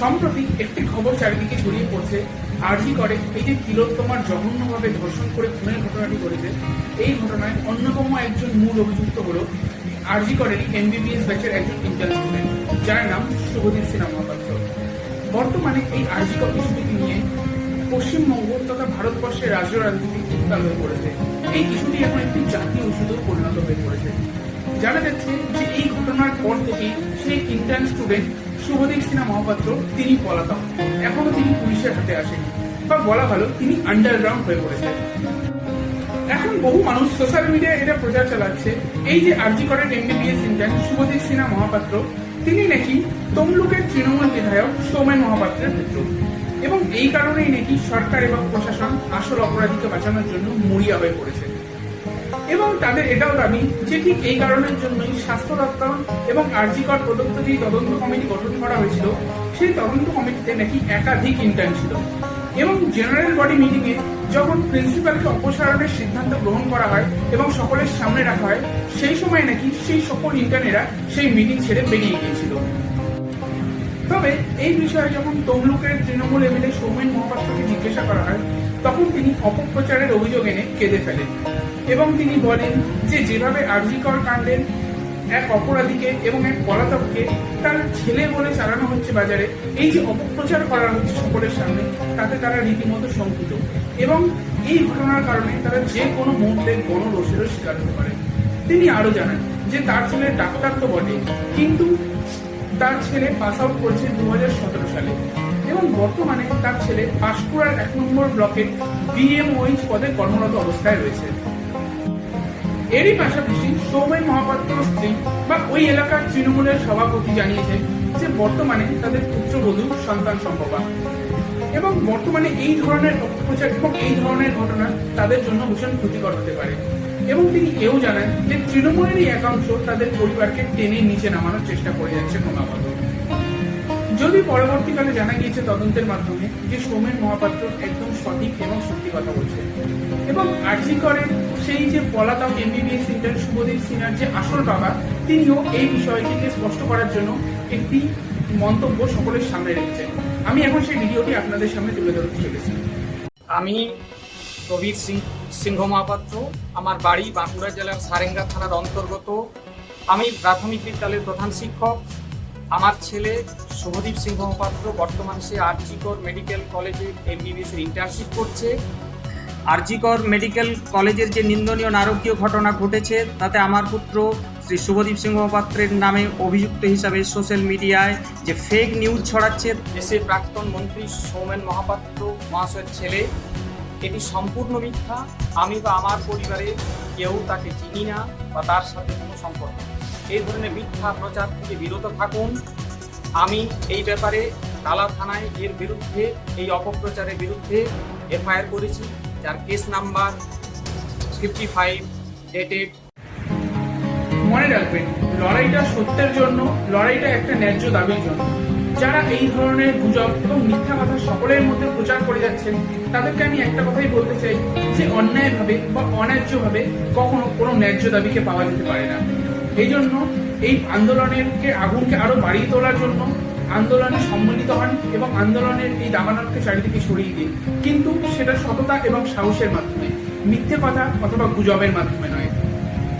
সম্প্রতি একটি খবর চারিদিকে ছড়িয়ে পড়ছে। আরজি করে, এই যে তিলোত্তমার জঘন্যভাবে ধর্ষণ করে খুনের ঘটনাটি ঘটেছে, এই ঘটনায় অন্যতম একজন মূল অভিযুক্ত হল আরজি করের এমবিবিএস ব্যাচের একজন ইন্টার স্টুডেন্ট যার নাম শুভদীপ সিনহা মহাপাত্র। বর্তমানে এই আরজি কর নিয়ে পশ্চিমবঙ্গ তথা ভারতবর্ষের রাজ্য রাজনীতি উত্তাল হয়ে পড়েছে। এই ইস্যুটি এখন একটি জাতীয় ইস্যুতেও পরিণত হয়ে পড়েছে। জানা যাচ্ছে যে এই ঘটনার পর থেকেই সেই ইন্টার্ন স্টুডেন্ট শুভদীপ সিনহা মহাপাত্র তিনি পলাতক। এখনও তিনি পুলিশের হাতে আসেনি। বা বলা ভালো, তিনি আন্ডারগ্রাউন্ড হয়ে পড়েছেন। এখন বহু মানুষ সোশ্যাল মিডিয়ায় এটা প্রচার চালাচ্ছে। এই যে RG Kar MBBS intern Shubhadeep Sinha Mahapatra, তিনি নাকি তমলুকের তৃণমূল বিধায়ক সৌমেন মহাপাত্রের পুত্র। এবং এই কারণেই নাকি সরকার এবং প্রশাসন আসল অপরাধীকে বাঁচানোর জন্য মরিয়া হয়ে পড়েছে। এবং তাদের এটাও দাবি যে ঠিক এই কারণের জন্যই স্বাস্থ্য দপ্তর এবং আরজিকর প্রদত্ত যে তদন্ত কমিটি গঠন করা হয়েছিল, সেই তদন্ত কমিটিতে নাকি একাধিক ইন্টার্ন ছিল। এবং জেনারেল বডি মিটিংয়ে যখন প্রিন্সিপালকে অপসারণের সিদ্ধান্ত গ্রহণ করা হয় এবং সকলের সামনে রাখা হয়, সেই সময় নাকি সেই সকল ইন্টার্নেরা সেই মিটিং ছেড়ে বেরিয়ে গিয়েছিল। তবে এই বিষয়ে যখন তমলুকের তৃণমূল এমএলএ সৌমেন মহাপাত্রকে জিজ্ঞাসা করা হয়, তখন তিনি অপপ্রচারের অভিযোগ এনে কেঁদে ফেলেন। এবং তিনি বলেন যে যেভাবে আরজিকর কাণ্ডের এক অপরাধীকে এবং এক পলাতককে তার ছেলে বলে চালানো হচ্ছে বাজারে, এই যে অপপ্রচার করা হচ্ছে সকলের সামনে, তাতে তারা রীতিমতো শঙ্কিত। এবং এই ঘটনার কারণে তারা যে কোনো মুহূর্তে গণরোষেরও শিকার হতে পারে। তিনি আরও জানান যে তার ছেলে ডাক্তার তো বটে কিন্তু তার ছেলে পাস আউট করেছে দু হাজার সতেরো সালে। এবং বর্তমানে তার ছেলে পাঁশকুড়ার এক নম্বর ব্লকে বিএমওইচ পদে কর্মরত অবস্থায় রয়েছে। এরই পাশাপাশি সৌমেন মহাপাত্র স্ত্রী বা ওই এলাকার তৃণমূলের সভাপতি জানিয়েছে যে বর্তমানে তাদের পুত্রবধূ সন্তান সম্ভবা। এবং বর্তমানে এই ধরনের অপপ্রচার এবং এই ধরনের ঘটনা তাদের জন্য ভীষণ ক্ষতিকর হতে পারে। এবং তিনি এও জানান যে তৃণমূলেরই একাংশ তাদের পরিবারকে টেনে নিচে নামানোর চেষ্টা করে যাচ্ছে ক্রমাগত যদি পরবর্তীকালে জানা গিয়েছে তদন্তের মাধ্যমে যে সৌমেন মহাপাত্র একদম সঠিক এবং সত্যি কথা বলছে এবং আর্জি করেন সেই যে পলাতক এমবিবিএস ইন্টার্ন শুভদীপ সিনহার যে আসল বাবা, তিনিও এই বিষয়টিকে স্পষ্ট করার জন্য একটি মন্তব্য সকলের সামনে রেখেছেন। আমি এখন সেই ভিডিওটি আপনাদের সামনে তুলে ধরতে চলেছি। আমি কবির সিং, সিংহ মহাপাত্র। আমার বাড়ি বাঁকুড়া জেলার সারেঙ্গা থানার অন্তর্গত। আমি প্রাথমিক বিদ্যালয়ের প্রধান শিক্ষক। আমার ছেলে শুভদীপ সিংহ মহাপাত্র বর্তমান সে আরজিকর মেডিকেল কলেজে এমবিবিএস ইন্টার্নশিপ করছে। আরজিকর মেডিকেল কলেজের যে নিন্দনীয় নারকীয় ঘটনা ঘটেছে, তাতে আমার পুত্র শ্রী শুভদীপ সিংহ মহাপাত্রের নামে অভিযুক্ত হিসাবে সোশ্যাল মিডিয়ায় যে ফেক নিউজ ছড়াচ্ছে, দেশের প্রাক্তন মন্ত্রী সৌমেন মহাপাত্র মহাশয়ের ছেলে, এটি সম্পূর্ণ মিথ্যা। আমি বা আমার পরিবারে কেউ তাকে চিনি না বা তার সাথে কোনো সম্পর্ক এই ধরনের মিথ্যা প্রচার থেকে বিরত থাকুন। আমি এই ব্যাপারে টালা থানায় এর বিরুদ্ধে, এই অপপ্রচারের বিরুদ্ধে এফআইআর করেছি, যার case number fifty five dated মনে রাখবেন, লড়াইটা সত্যের জন্য, লড়াইটা একটা ন্যায্য দাবির জন্য। যারা এই ধরনের গুজব এবং মিথ্যা কথা সকলের মধ্যে প্রচার করে যাচ্ছেন, তাদেরকে আমি একটা কথাই বলতে চাই, যে অন্যায়ভাবে বা অন্যায্যভাবে কখনো কোনো ন্যায্য দাবিকে পাওয়া যেতে পারে না। এই জন্য এই আন্দোলনেরকে আগুনকে আরও বাড়িয়ে তোলার জন্য আন্দোলনে সম্মিলিত হন এবং আন্দোলনের এই দাবানলকে চারিদিকে সরিয়ে দিন। কিন্তু সেটা সততা এবং সাহসের মাধ্যমে, মিথ্যে কথা অথবা গুজবের মাধ্যমে নয়।